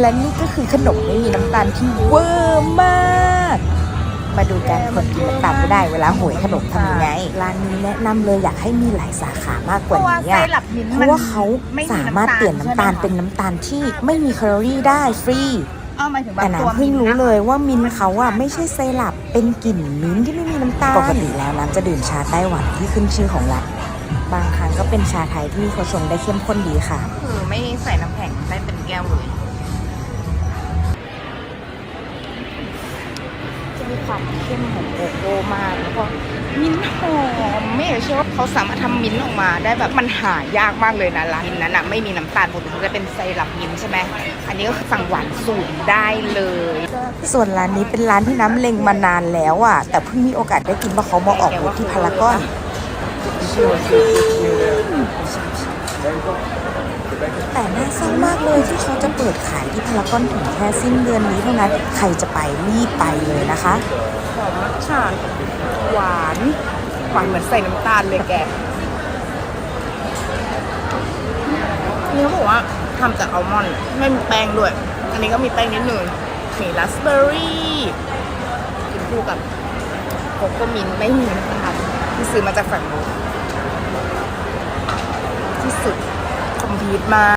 และนี่ก็คือขนมไม่มีน้ำตาลที่เวอร์มาก มาดูกันคนกินน้ำตาลไม่ได้เวลาโหยขนมทำยังไง ร้านนี้แนะนำเลยอยากให้มีหลายสาขามากกว่านี้อะมิ้นเพราะว่าเขาสามารถเปลี่ยนน้ำตาลเป็นน้ำตาลที่ไม่มีแคลอรี่ได้ฟรีเอาหมายถึงแบบแต่ตัวน้ำเพิ่งรู้เลยว่ามินท์เขาอะไม่ใช่ไซรัปเป็นกลิ่นมิ้นท์ที่ไม่มีน้ำตาลปกติแล้วน้ำจะดื่มชาไต้หวันที่ขึ้นชื่อของร้านบางครั้งก็เป็นชาไทยที่เขาชงได้เข้มข้นดีค่ะคือไม่ จะมีความเข้มของโกโก้มากแล้วก็มิ้นท์หอมไม่เชื่อว่าเขาสามารถทำมิ้นท์ออกมาได้แบบมันหายากมากเลยนะร้านมิ้นนั้นอะไม่มีน้ำตาลปกติมันจะเป็นไซรัปมิ้นท์ใช่ไหมอันนี้ก็สั่งหวานสูงได้เลย ส่วนร้านนี้เป็นร้านที่น้ำเล็งมานานแล้วอะแต่เพิ่งมีโอกาสได้กินเพราะเขามาออกบูธที่พารากอน แต่น่าเศร้า มากเลยที่เขาจะเปิดขายที่พารากอนถึงแค่สิ้นเดือนนี้เท่านั้น ใครจะไปรีบไปเลยนะคะหอมมัทฉะหวานหวานเหมือนใส่น้ำตาลเลยแกนี่เขาบอกว่าทำจากอัลมอนด์ไม่มีแป้งด้วย อันนี้ก็มีแป้งนิดหนึ่งมีราสเบอร์รี่กินคู่กับโกโก้มินไม่มีน้ำตาลที่ซื้อมาจากฝั่งนู้นที่สุดคอมพีทมา